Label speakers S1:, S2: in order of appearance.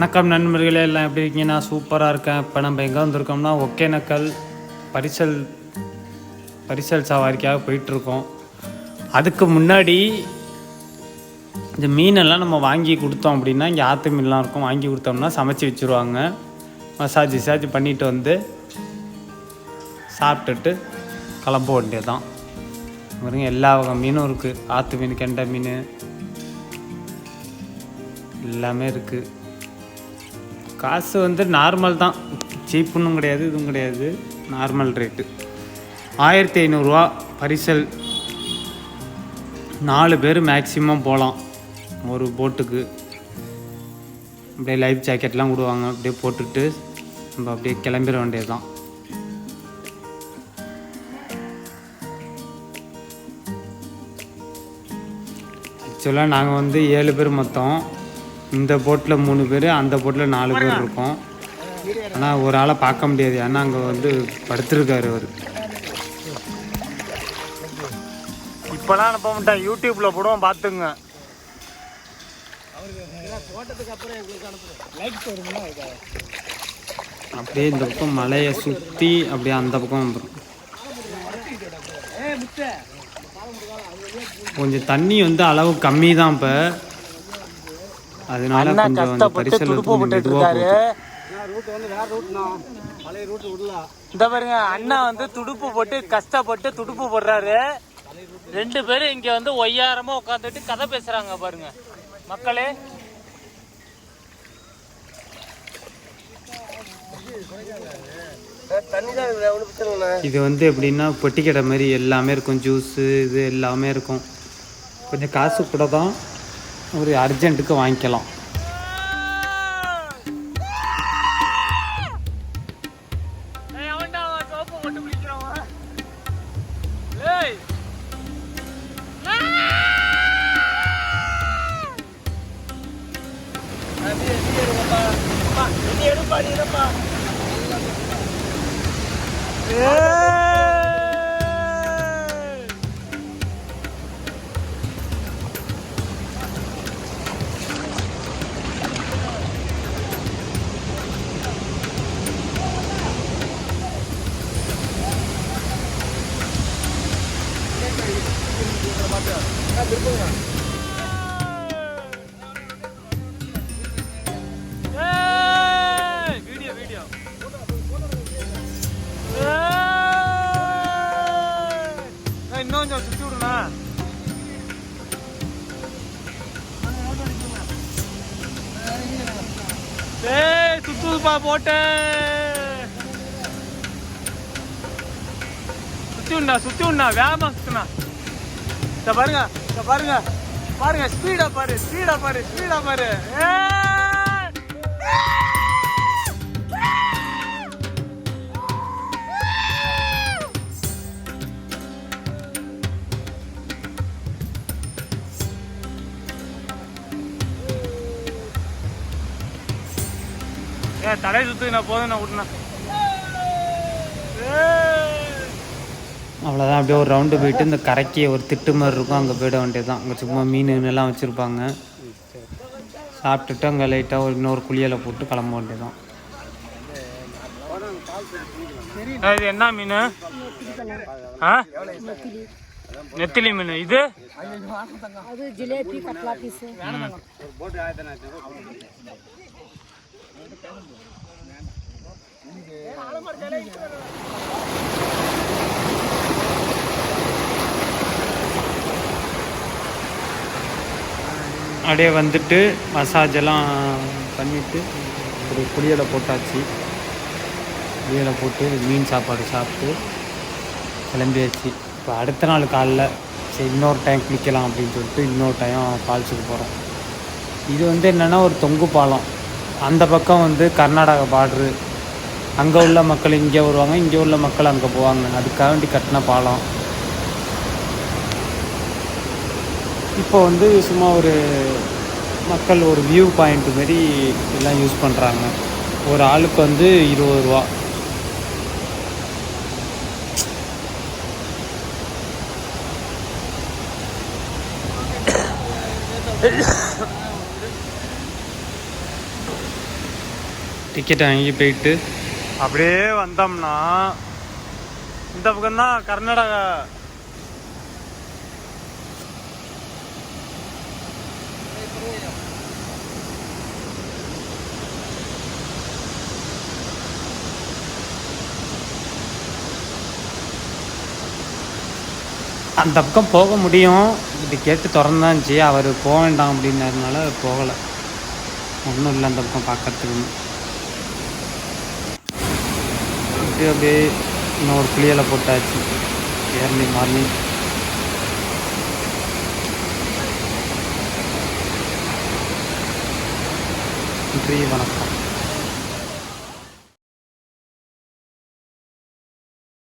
S1: வணக்கம் நண்பர்களே எல்லாம் எப்படி இருக்கீங்க நான் சூப்பராக இருக்கேன். இப்போ நம்ம எங்கே வந்திருக்கோம்னா ஒகேனக்கல் பரிசல் பரிசல் சவாரிக்காக போயிட்டுருக்கோம். அதுக்கு முன்னாடி இந்த மீனெல்லாம் நம்ம வாங்கி கொடுத்தோம் அப்படின்னா இங்கே ஆற்று மீன்லாம் இருக்கும். வாங்கி கொடுத்தோம்னா சமைச்சு வச்சுருவாங்க. மசாஜ் விசாஜ் பண்ணிட்டு வந்து சாப்பிட்டுட்டு கிளம்ப வேண்டியதுதான். பாருங்க எல்லா வகை மீனும் இருக்குது ஆற்று மீன் கெண்டை மீன் எல்லாமே இருக்குது காசு வந்து நார்மல் தான். சீப்புன்னும் கிடையாது இதுவும் கிடையாது. Normal rate. ஆயிரத்தி ஐநூறுரூவா பரிசல். நாலு பேர் மேக்ஸிமம் போகலாம். ஒரு போட்டுக்கு. அப்படியே லைஃப் ஜாக்கெட்லாம் விடுவாங்க. அப்படியே போட்டுட்டு நம்ம அப்படியே கிளம்பிட வேண்டியது தான் ஆக்சுவலாக நாங்கள் வந்து ஏழு பேர் மொத்தம். இந்த போட்டில் மூணு பேர் அந்த போட்டில் நாலு பேர் இருக்கோம். ஆனால் ஒரு ஆளை பார்க்க முடியாது. ஏன்னா அங்கே வந்து படுத்திருக்காரு அவர். இப்போலாம் அனுப்ப மாட்டேன் யூடியூப்பில் போடுவோம் பார்த்துங்க அப்படியே இந்த பக்கம் மலையை சுற்றி அப்படியே அந்த பக்கம் வந்துடும் கொஞ்சம் தண்ணி வந்து அளவு கம்மி தான் இப்போ. அதனால கொஞ்சம் அந்த பரிசல் மெதுவாக போகுது
S2: இந்த பாருங்க அண்ணா வந்து துடுப்பு போட்டு கஷ்டப்பட்டு துடுப்பு போடுறாரு. ரெண்டு பேரும் இங்க வந்து ஒய்யாரமா உட்காந்துட்டு கதை பேசுறாங்க பாருங்க. மக்களே.
S1: இது வந்து எப்படின்னா பொட்டி கடை மாதிரி எல்லாமே இருக்கும். ஜூஸு இது எல்லாமே இருக்கும். கொஞ்சம் காசு கூட தான் ஒரு அர்ஜென்ட்டுக்கு வாங்கிக்கலாம்.
S2: ஏய், ஏய், வீடியோ வீடியோ ஏய், இன்னும் கொஞ்சம் சுத்தி விடுண்ணா ஏய் சுத்துதுப்பா போட்டு சுத்தி உண்ணா சுத்தி உண்ணா வேகமா சுத்துனா இதை பாருங்க இதை பாருங்க. பாருங்க ஸ்பீடா பாரு ஸ்பீடா பாரு ஸ்பீடா பாரு. ஏய்! ஏ தலை சுத்து நான் போதும் நான் விட்டுனா
S1: அவ்வளோதான் அப்படியே ஒரு ரவுண்டு போயிட்டு இந்த கரைக்கி ஒரு திட்டு மாதிரி இருக்கும் அங்கே போயிட வேண்டியதுதான். அங்கே சும்மா மீன் எல்லாம் வச்சுருப்பாங்க. சாப்பிட்டுட்டு அங்கே லைட்டாக ஒரு இன்னொரு குளியலை போட்டு கிளம்ப வேண்டியதுதான்.
S2: இது என்ன மீன்? ஆ? நெத்திலி மீன் இது?
S3: ಅದು
S1: அப்படியே வந்துட்டு மசாஜ் எல்லாம் பண்ணிவிட்டு ஒரு குளியலை போட்டாச்சு. குளியலை போட்டு மீன் சாப்பாடு சாப்பிட்டு கிளம்பியாச்சு. இப்போ அடுத்த நாள் காலைல சரி இன்னொரு டைம் குளிக்கலாம் அப்படின்னு சொல்லிட்டு இன்னொரு டைம் ஃபால்ஸுக்கு போகிறோம் இது வந்து என்னென்னா ஒரு தொங்கு பாலம். அந்த பக்கம் வந்து கர்நாடகா பார்ட்ரு அங்கே உள்ள மக்கள் இங்கே வருவாங்க இங்கே உள்ள மக்கள் அங்கே போவாங்க. அதுக்காக வேண்டி கட்டின பாலம். இப்போ வந்து சும்மா ஒரு மக்கள் ஒரு வியூ பாயிண்ட் மாரி எல்லாம் யூஸ் பண்ணுறாங்க ஒரு ஆளுக்கு வந்து இருபது ரூபா. டிக்கெட் வாங்கி போயிட்டு. அப்படியே வந்தோம்னா இந்த பக்கம் தான் கர்நாடகா. அந்த பக்கம் போக முடியும். இது கேட்டு திறந்தாச்சு அவர் போக வேண்டாம் அப்படின்னதுனால போகலை. ஒன்றும் இல்லை அந்த பக்கம் பார்க்கறதுக்கு. அப்படியே அப்படியே இன்னொரு புளியலை போட்டாச்சு. ஏர்லி மார்னிங் நன்றி வணக்கம்